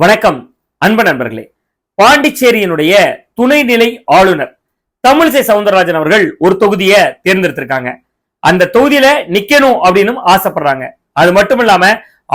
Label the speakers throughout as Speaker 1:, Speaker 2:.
Speaker 1: வணக்கம் அன்பு நண்பர்களே. பாண்டிச்சேரியினுடைய துணைநிலை ஆளுநர் தமிழிசை சவுந்தரராஜன் அவர்கள் ஒரு தொகுதியை தேர்ந்தெடுத்திருக்காங்க. அந்த தொகுதியில நிக்கணும் அப்படின்னு ஆசைப்படுறாங்க. அது மட்டும் இல்லாம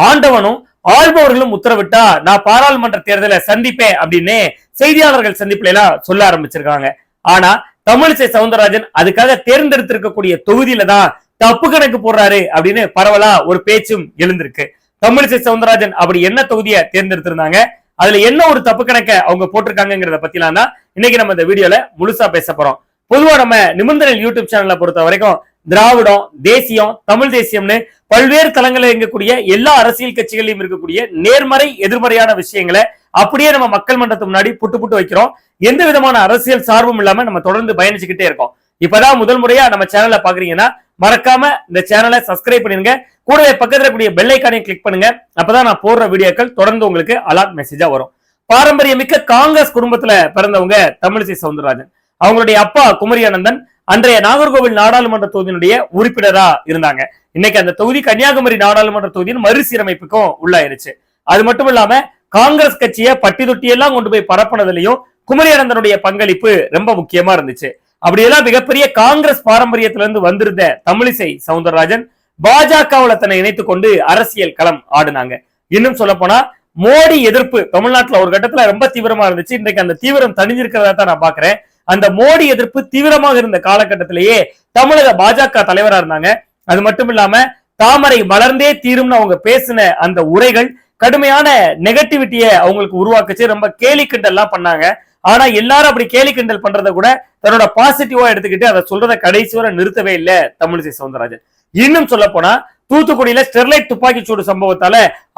Speaker 1: ஆண்டவனும் ஆள்பவர்களும் உத்தரவிட்டா நான் பாராளுமன்ற தேர்தலை சந்திப்பேன் அப்படின்னு செய்தியாளர்கள் சந்திப்புல எல்லாம் சொல்ல ஆரம்பிச்சிருக்காங்க. ஆனா தமிழிசை சவுந்தரராஜன் அதுக்காக தேர்ந்தெடுத்திருக்கக்கூடிய தொகுதியில தான் தப்பு கணக்கு போடுறாரு அப்படின்னு பரவலா ஒரு பேச்சும் எழுந்திருக்கு. தமிழிசை சவுந்தரராஜன் அப்படி என்ன தொகுதியை தேர்ந்தெடுத்திருந்தாங்க? அதுல என்ன ஒரு தப்பு கணக்க அவங்க போட்டிருக்காங்கிறத பத்திலாம் தான் இன்னைக்கு நம்ம இந்த வீடியோல முழுசா பேச போறோம். பொதுவா நம்ம நிபந்தனை யூடியூப் சேனலை பொறுத்த வரைக்கும் திராவிடம் தேசியம் தமிழ் தேசியம்னு பல்வேறு தளங்களில் இருக்கக்கூடிய எல்லா அரசியல் கட்சிகளையும் இருக்கக்கூடிய நேர்மறை எதிர்மறையான விஷயங்களை அப்படியே நம்ம மக்கள் மன்றத்துக்கு முன்னாடி புட்டு புட்டு வைக்கிறோம். எந்த விதமான அரசியல் சார்பும் இல்லாம நம்ம தொடர்ந்து பயணிச்சுக்கிட்டே இருக்கோம். இப்பதான் முதல் முறையா நம்ம சேனல்ல பாக்குறீங்கன்னா மறக்காம இந்த சேனலை சப்ஸ்கிரைப் பண்ணிருங்க. கூடவே பக்கத்துல இருக்கக்கூடிய பெல் கிளிக் பண்ணுங்க. அப்பதான் நான் போடுற வீடியோக்கள் தொடர்ந்து உங்களுக்கு அலாட் மெசேஜா வரும். பாரம்பரியமிக்க காங்கிரஸ் குடும்பத்துல பிறந்தவங்க தமிழிசை சவுந்தரராஜன். அவங்களுடைய அப்பா குமரியானந்தன் அன்றைய நாகர்கோவில் நாடாளுமன்ற தொகுதியினுடைய உறுப்பினரா இருந்தாங்க. இன்னைக்கு அந்த தொகுதி கன்னியாகுமரி நாடாளுமன்ற தொகுதியின் மறுசீரமைப்புக்கும் உள்ளாயிருச்சு. அது மட்டும் இல்லாம காங்கிரஸ் கட்சியை பட்டி தொட்டி எல்லாம் கொண்டு போய் பரப்புனதுலயும் குமரியானந்தனுடைய பங்களிப்பு ரொம்ப முக்கியமா இருந்துச்சு. அப்படியெல்லாம் மிகப்பெரிய காங்கிரஸ் பாரம்பரியத்திலிருந்து வந்திருந்த தமிழிசை சவுந்தரராஜன் பாஜகவுல தன்னை இணைத்துக் கொண்டு அரசியல் களம் ஆடினாங்க. இன்னும் சொல்ல போனா மோடி எதிர்ப்பு தமிழ்நாட்டுல ஒரு கட்டத்துல ரொம்ப தீவிரமா இருந்துச்சு. இன்றைக்கு அந்த தீவிரம் தணிஞ்சிருக்கிறதா தான் நான் பாக்குறேன். அந்த மோடி எதிர்ப்பு தீவிரமாக இருந்த காலகட்டத்திலேயே தமிழக பாஜக தலைவரா இருந்தாங்க. அது மட்டும் இல்லாம தாமரை மலர்ந்தே தீரும்னு அவங்க பேசின அந்த உரைகள் கடுமையான நெகட்டிவிட்டியை அவங்களுக்கு உருவாக்குச்சு. ரொம்ப கேலி கிண்டல்லாம் பண்ணாங்க. ஆனா எல்லாரும் அப்படி கேலி கிண்டல் பண்றதை கூட தன்னோட பாசிட்டிவா எடுத்துக்கிட்டு அதை சொல்றத கடைசி வரை நிறுத்தவே இல்லை தமிழிசை சவுந்தரராஜன். இன்னும் சொல்ல போனா தூத்துக்குடியில ஸ்டெர்லைட் துப்பாக்கி சூடு சம்பவத்தால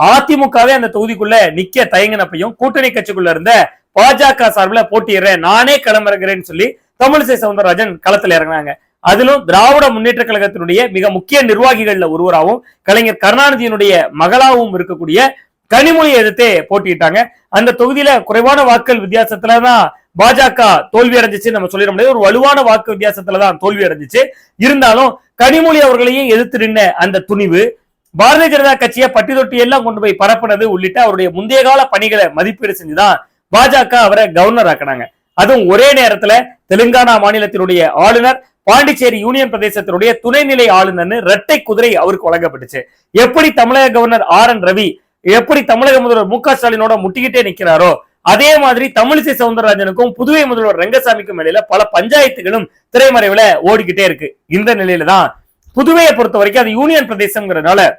Speaker 1: அதிமுகவே அந்த தொகுதிக்குள்ள நிக்க தயங்கினப்பையும் கூட்டணி கட்சிக்குள்ள இருந்த பாஜக சார்பில் போட்டியிடுறேன் நானே களமிறங்குறேன்னு சொல்லி தமிழிசை சவுந்தரராஜன் களத்துல இறங்கினாங்க. அதிலும் திராவிட முன்னேற்ற கழகத்தினுடைய மிக முக்கிய நிர்வாகிகள்ல ஒருவராகவும் கலைஞர் கருணாநிதியினுடைய மகளாகவும் இருக்கக்கூடிய கனிமொழி எதிர்த்தே போட்டியிட்டாங்க. அந்த தொகுதியில குறைவான வாக்குகள் வித்தியாசத்துலதான் பாஜக தோல்வி அடைஞ்சிச்சு நம்ம சொல்லிட முடியாது. ஒரு வலுவான வாக்கு வித்தியாசத்துலதான் தோல்வி அடைஞ்சிச்சு. இருந்தாலும் கனிமொழி அவர்களையும் எதிர்த்து நின்ன அந்த துணிவு பாரதிய ஜனதா கட்சியை பட்டி தொட்டி எல்லாம் கொண்டு போய் பரப்புனது உள்ளிட்ட அவருடைய முந்தைய கால பணிகளை மதிப்பீடு செஞ்சுதான் பாஜக அவரை கவர்னர் ஆக்கினாங்க. அதுவும் ஒரே நேரத்துல தெலுங்கானா மாநிலத்தினுடைய ஆளுநர் பாண்டிச்சேரி யூனியன் பிரதேசத்தினுடைய துணைநிலை ஆளுநர்னு இரட்டை குதிரை அவருக்கு வழங்கப்பட்டுச்சு. எப்படி தமிழக கவர்னர் ஆர் என் ரவி எப்படி தமிழக முதல்வர் மு க ஸ்டாலினோட முட்டிக்கிட்டே நிக்கிறாரோ அதே மாதிரி தமிழிசை சவுந்தரராஜனுக்கும் புதுவை முதல்வர் ரங்கசாமிக்கும் இடையில பல பஞ்சாயத்துகளும் திரைமறைவுல ஓடிக்கிட்டே இருக்கு. இந்த நிலையில தான் புதுவையை பொறுத்த வரைக்கும் அது யூனியன் பிரதேசம்ங்கிறதுனால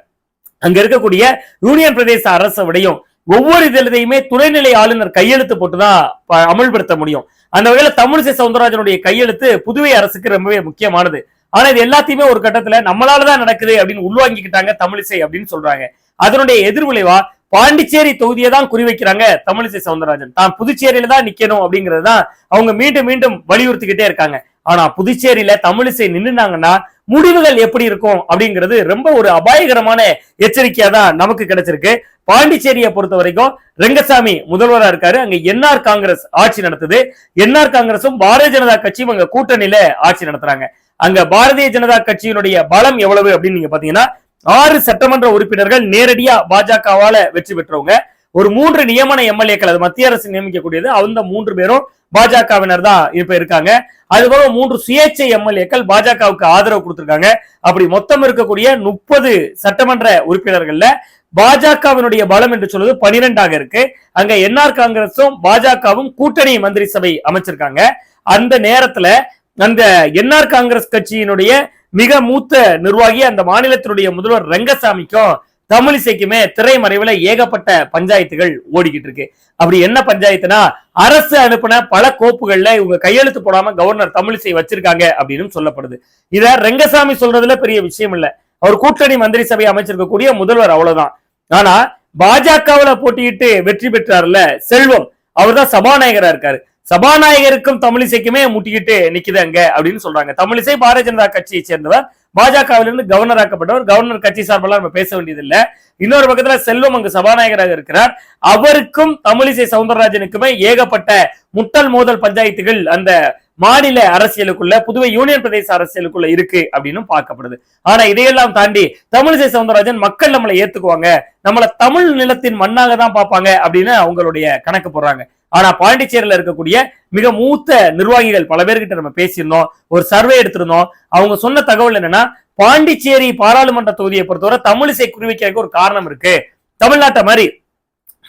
Speaker 1: அங்க இருக்கக்கூடிய யூனியன் பிரதேச அரசை விடையும் ஒவ்வொரு இதிலையுமே துணைநிலை ஆளுநர் கையெழுத்து போட்டுதான் ப- அமல்படுத்த முடியும். அந்த வகையில தமிழிசை சவுந்தரராஜனுடைய கையெழுத்து புதுவை அரசுக்கு ரொம்பவே முக்கியமானது. ஆனா இது எல்லாத்தையுமே ஒரு கட்டத்துல நம்மளாலதான் நடக்குது அப்படின்னு உள்வாங்கிக்கிட்டாங்க தமிழிசை அப்படின்னு சொல்றாங்க. அதனுடைய எதிர்விளைவா பாண்டிச்சேரி தொகுதியை தான் குறிவைக்கிறாங்க தமிழிசை சவுந்தரராஜன். தான் புதுச்சேரியில தான் நிக்கணும் அப்படிங்கிறது தான் அவங்க மீண்டும் மீண்டும் வலியுறுத்திக்கிட்டே இருக்காங்க. ஆனா புதுச்சேரியில தமிழிசை நின்னுனாங்கன்னா முடிவுகள் எப்படி இருக்கும் அப்படிங்கிறது ரொம்ப ஒரு அபாயகரமான எச்சரிக்கையா தான் நமக்கு கிடைச்சிருக்கு. பாண்டிச்சேரியை பொறுத்த வரைக்கும் ரெங்கசாமி முதல்வரா இருக்காரு. அங்க என்ஆர் காங்கிரஸ் ஆட்சி நடத்துது. என்ஆர் காங்கிரசும் பாரதிய ஜனதா கட்சியும் அங்க கூட்டணியில ஆட்சி நடத்துறாங்க. அங்க பாரதிய ஜனதா கட்சியினுடைய பலம் எவ்வளவு அப்படின்னு நீங்க பாத்தீங்கன்னா ஆறு சட்டமன்ற உறுப்பினர்கள் நேரடியா பாஜகவால வெற்றி பெற்றவங்க. ஒரு மூன்று நியமன எம்எல்ஏக்கள் அது மத்திய அரசு நியமிக்கக்கூடியது. அந்த மூன்று பேரும் பாஜகவினர் தான் இப்ப இருக்காங்க. அதுபோல மூன்று சுயேட்சை எம்எல்ஏக்கள் பாஜகவுக்கு ஆதரவு கொடுத்திருக்காங்க. அப்படி மொத்தம் இருக்கக்கூடிய முப்பது சட்டமன்ற உறுப்பினர்கள்ல பாஜகவினுடைய பலம் என்று சொல்வது பனிரெண்டாக இருக்கு. அங்க என்ஆர் காங்கிரஸும் பாஜகவும் கூட்டணி மந்திரி சபை அமைச்சிருக்காங்க. அந்த நேரத்துல அந்த என்ஆர் காங்கிரஸ் கட்சியினுடைய மிக மூத்த நிர்வாகி அந்த மாநிலத்தினுடைய முதல்வர் ரங்கசாமிக்கும் தமிழிசைக்குமே திரைமறைவுல ஏகப்பட்ட பஞ்சாயத்துகள் ஓடிக்கிட்டு இருக்கு. அப்படி என்ன பஞ்சாயத்துனா அரசு அனுப்பின பல கோப்புகள்ல இவங்க கையெழுத்து போடாம கவர்னர் தமிழிசை வச்சிருக்காங்க அப்படின்னு சொல்லப்படுது. இத ரங்கசாமி சொல்றதுல பெரிய விஷயம் இல்ல. அவர் கூட்டணி மந்திரி சபை அமைச்சிருக்கக்கூடிய முதல்வர் அவ்வளவுதான். ஆனா பாஜகவுல போட்டியிட்டு வெற்றி பெற்றார்ல செல்வம் அவர்தான் சபாநாயகரா இருக்காரு. சபாநாயகருக்கும் தமிழிசைக்குமே முட்டிக்கிட்டு நிக்குது அங்க அப்படின்னு சொல்றாங்க. தமிழிசை பாரதிய ஜனதா கட்சியை சேர்ந்தவர் பாஜகவிலிருந்து கவர்னர் ஆக்கப்பட்டவர். கவர்னர் கட்சி சார்பெல்லாம் நம்ம பேச வேண்டியது இல்ல இன்னொரு பக்கத்துல செல்வம் அங்கு சபாநாயகராக இருக்கிறார். அவருக்கும் தமிழிசை சவுந்தரராஜனுக்குமே ஏகப்பட்ட முட்டல் மோதல் பஞ்சாயத்துகள் அந்த மாநில அரசியலுக்குள்ள புதுவை யூனியன் பிரதேச அரசியலுக்குள்ள இருக்கு அப்படின்னு பார்க்கப்படுது. ஆனா இதையெல்லாம் தாண்டி தமிழிசை சவுந்தரராஜன் மக்கள் நம்மளை ஏத்துக்குவாங்க. நம்மள தமிழ் நிலத்தின் மண்ணாக தான் பார்ப்பாங்க அப்படின்னு அவங்களுடைய கணக்கு போடுறாங்க. ஆனா பாண்டிச்சேரியில இருக்கக்கூடிய மிக மூத்த நிர்வாகிகள் பல பேர்கிட்ட நம்ம பேசியிருந்தோம் ஒரு சர்வே எடுத்திருந்தோம். அவங்க சொன்ன தகவல் என்னன்னா பாண்டிச்சேரி பாராளுமன்ற தொகுதியை பொறுத்தவரை தமிழிசை குறிவிக்கிறதுக்கு ஒரு காரணம் இருக்கு. தமிழ்நாட்டை மாதிரி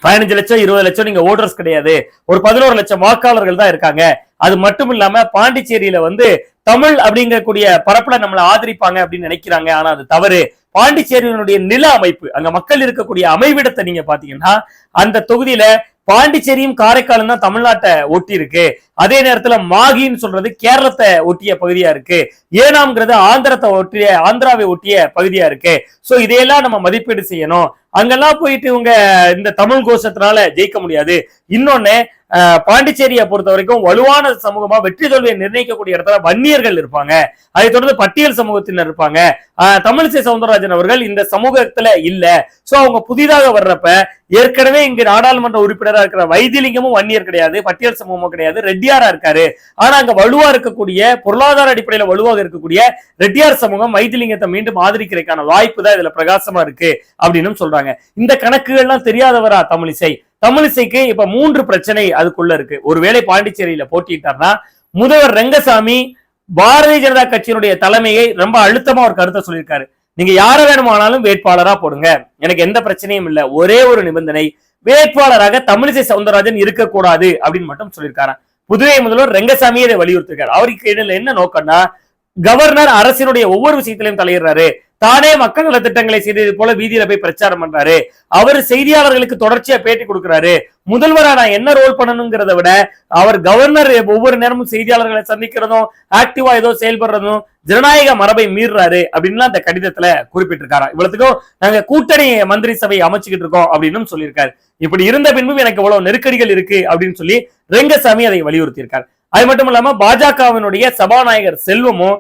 Speaker 1: பதினஞ்சு லட்சம் இருபது லட்சம் நீங்க ஓட்டர்ஸ் கிடையாது. ஒரு பதினோரு லட்சம் வாக்காளர்கள் தான் இருக்காங்க. அது மட்டும் இல்லாம பாண்டிச்சேரியில வந்து தமிழ் அப்படிங்கக்கூடிய பரப்புல நம்மளை ஆதரிப்பாங்க அப்படின்னு நினைக்கிறாங்க. ஆனா அது தவறு. பாண்டிச்சேரியினுடைய நில அமைப்பு அங்க மக்கள் இருக்கக்கூடிய அமைவிடத்தை நீங்க பாத்தீங்கன்னா அந்த தொகுதியில பாண்டிச்சேரியும் காரைக்காலும் தான் தமிழ்நாட்டை ஒட்டி இருக்கு அதே நேரத்துல மாகின்னு சொல்றது கேரளத்தை ஒட்டிய பகுதியா இருக்கு. ஏனாம்ங்கிறது ஆந்திரத்தை ஒட்டிய ஆந்திராவை ஒட்டிய பகுதியா இருக்கு. சோ இதையெல்லாம் நம்ம மதிப்பீடு செய்யணும். அங்கெல்லாம் போயிட்டு இவங்க இந்த தமிழ் கோஷத்தினால ஜெயிக்க முடியாது. இன்னொன்னு பாண்டிச்சேரியை பொறுத்த வரைக்கும் வலுவான சமூகமா வெற்றி தோல்வியை நிர்ணயிக்கக்கூடிய இடத்துல வன்னியர்கள் இருப்பாங்க. அதை தொடர்ந்து பட்டியல் சமூகத்தினர் இருப்பாங்க. தமிழிசை சவுந்தரராஜன் அவர்கள் இந்த சமூகத்துல இல்ல. சோ அவங்க புதிதாக வர்றப்ப ஏற்கனவே இங்க நாடாளுமன்ற உறுப்பினராக இருக்கிற வைத்தியலிங்கமும் வன்னியர் கிடையாது பட்டியல் சமூகமும் கிடையாது ரெட்டியாரா இருக்காரு. ஆனா அங்க வலுவா இருக்கக்கூடிய பொருளாதார அடிப்படையில வலுவாக இருக்கக்கூடிய ரெட்டியார் சமூகம் வைத்தியலிங்கத்தை மீண்டும் ஆதரிக்கிறதுக்கான வாய்ப்பு தான் இதுல பிரகாசமா இருக்கு அப்படின்னு சொல்றாங்க. இந்த கணக்குகள்லாம் தெரியாதவரா தமிழிசை? தமிழிசைக்கு இப்ப மூன்று பிரச்சனை அதுக்குள்ள இருக்கு. ஒருவேளை பாண்டிச்சேரியில போட்டிட்டார்னா முதல்வர் ரங்கசாமி பாரதிய ஜனதா கட்சியினுடைய தலைமையை ரொம்ப அழுத்தமா ஒரு கருத்தை சொல்லியிருக்காரு. நீங்க யார வேணுமானாலும் வேட்பாளரா போடுங்க. எனக்கு எந்த பிரச்சனையும் இல்ல. ஒரே ஒரு நிபந்தனை வேட்பாளராக தமிழிசை சவுந்தரராஜன் இருக்கக்கூடாது அப்படின்னு மட்டும் சொல்லியிருக்காராம். புதுவை முதல்வர் ரங்கசாமியை இதை வலியுறுத்திருக்காரு. அவருக்கு இடையில என்ன நோக்கம்னா கவர்னர் அரசினுடைய ஒவ்வொரு விஷயத்திலையும் தலையிடுறாரு. தானே மக்கள் நல திட்டங்களை செய்தது போல வீதியில போய் பிரச்சாரம் பண்றாரு. அவர் செய்தியாளர்களுக்கு தொடர்ச்சியா பேட்டி கொடுக்கிறாரு. முதல்வரா நான் என்ன ரோல் பண்ணணுங்கிறத விட அவர் கவர்னர் ஒவ்வொரு நேரமும் செய்தியாளர்களை சந்திக்கிறதும் ஆக்டிவா ஏதோ செயல்படுறதும் ஜனநாயக மரபை மீறுறாரு அப்படின்லாம் அந்த கடிதத்துல குறிப்பிட்டிருக்காராம் இவ்வளவுக்கும் நாங்க கூட்டணி மந்திரி சபை அமைச்சுக்கிட்டு இருக்கோம் அப்படின்னு சொல்லியிருக்காரு. இப்படி இருந்த பின்பும் எனக்கு இவ்வளவு நெருக்கடிகள் இருக்கு அப்படின்னு சொல்லி ரெங்கசாமி அதை வலியுறுத்தியிருக்காரு. அது மட்டும் இல்லாம பாஜகவினுடைய சபாநாயகர் செல்வமும்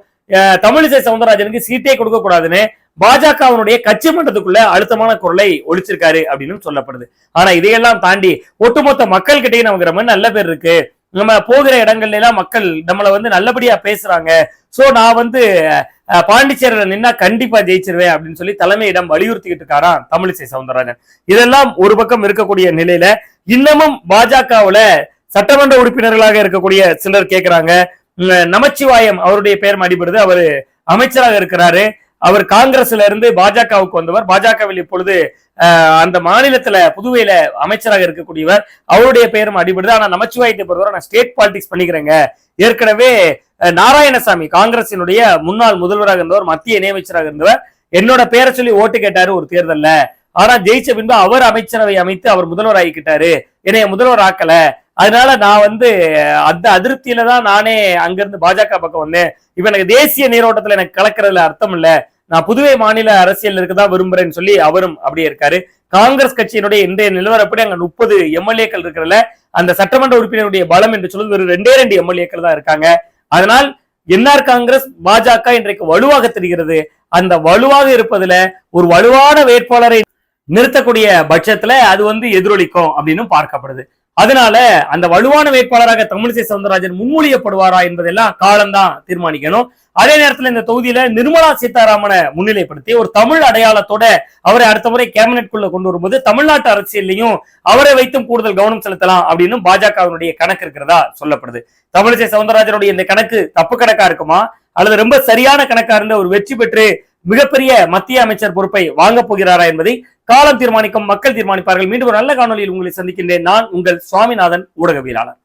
Speaker 1: தமிழிசை சவுந்தரராஜனுக்கு சீட்டே கொடுக்க கூடாதுன்னு பாஜகவினுடைய கட்சி மன்றத்துக்குள்ள அழுத்தமான குரலை ஒழிச்சிருக்காரு அப்படின்னு சொல்லப்படுது. ஆனா இதையெல்லாம் தாண்டி ஒட்டுமொத்த மக்கள் கிட்டே நமக்கு ரொம்ப நல்ல பேர் இருக்கு. நம்ம போகிற இடங்கள்ல எல்லாம் மக்கள் நம்மளை வந்து நல்லபடியா பேசுறாங்க. சோ நான் வந்து அஹ், பாண்டிச்சேரியில நின்னா கண்டிப்பா ஜெயிச்சிருவேன் அப்படின்னு சொல்லி தலைமையிடம் வலியுறுத்திக்கிட்டு இருக்காராம் தமிழிசை சவுந்தரராஜன். இதெல்லாம் ஒரு பக்கம் இருக்கக்கூடிய நிலையில இன்னமும் பாஜகவுல சட்டமன்ற உறுப்பினர்களாக இருக்கக்கூடிய சிலர் கேட்கிறாங்க நமச்சிவாயம் அவருடைய பெயர் அடிபடுது அவர் அமைச்சராக இருக்கிறாரு. அவர் காங்கிரஸ்ல இருந்து பாஜகவுக்கு வந்தவர். பாஜகவில் இப்பொழுது அந்த மாநிலத்துல புதுவையில அமைச்சராக இருக்கக்கூடியவர். அவருடைய பெயரும் அடிபடுது ஆனா நமச்சிவாயத்தை பொறுத்தவரை நான் ஸ்டேட் பாலிடிக்ஸ் பண்ணிக்கிறேங்க. ஏற்கனவே நாராயணசாமி காங்கிரசினுடைய முன்னாள் முதல்வராக இருந்தவர் மத்திய இணையமைச்சராக இருந்தவர். என்னோட பேரை சொல்லி ஓட்டு கேட்டாரு ஒரு தேர்தல்ல. ஆனா ஜெயிச்ச பின்பு அவர் அமைச்சரவை அமைத்து அவர் முதல்வர் ஆகிக்கிட்டாரு என்னைய முதல்வர் ஆக்கல. அதனால நான் வந்து அந்த அதிருப்தியில தான் நானே அங்கிருந்து பாஜக பக்கம் வந்தேன். இப்ப எனக்கு தேசிய நீரோட்டத்துல எனக்கு கலக்கிறதுல அர்த்தம் இல்ல. நான் புதுவை மாநில அரசியல் இருக்கதான் விரும்புறேன்னு சொல்லி அவரும் அப்படியே இருக்காரு. காங்கிரஸ் கட்சியினுடைய இன்றைய நிலவரப்படி அங்க முப்பது எம்எல்ஏக்கள் இருக்கிறதுல அந்த சட்டமன்ற உறுப்பினருடைய பலம் என்று சொல்லுவது ஒரு ரெண்டே ரெண்டு எம்எல்ஏக்கள் தான் இருக்காங்க. அதனால் என்ஆர் காங்கிரஸ் பாஜக இன்றைக்கு வலுவாக தெரிகிறது. அந்த வலுவாக இருப்பதுல ஒரு வலுவான வேட்பாளரை நிறுத்தக்கூடிய பட்சத்துல அது வந்து எதிரொலிக்கும் அப்படின்னு பார்க்கப்படுது. அதனால அந்த வலுவான வேட்பாளராக தமிழிசை சவுந்தரராஜன் முன்மொழியப்படுவாரா என்பதெல்லாம் காலம்தான் தீர்மானிக்கணும். அதே நேரத்துல இந்த தொகுதியில நிர்மலா சீதாராமனை முன்னிலைப்படுத்தி ஒரு தமிழ் அடையாளத்தோட அவரை அடுத்த முறை கேபினெட்குள்ள கொண்டு வரும்போது தமிழ்நாட்டு அரசியல்லையும் அவரை வைத்தும் கூடுதல் கவனம் செலுத்தலாம் அப்படின்னு பாஜகவினுடைய கணக்கு இருக்கிறதா சொல்லப்படுது. தமிழிசை சவுந்தரராஜனுடைய இந்த கணக்கு தப்பு கணக்கா இருக்குமா? அல்லது ரொம்ப சரியான கணக்கா இருந்த ஒரு வெற்றி பெற்று மிகப்பெரிய மத்திய அமைச்சர் பொறுப்பை வாங்கப் போகிறாரா என்பதை காலம் தீர்மானிக்கும் மக்கள் தீர்மானிப்பார்கள். மீண்டும் ஒரு நல்ல காணொலியில் உங்களை சந்திக்கின்றேன். நான் உங்கள் சுவாமிநாதன் ஊடகவியலாளர்.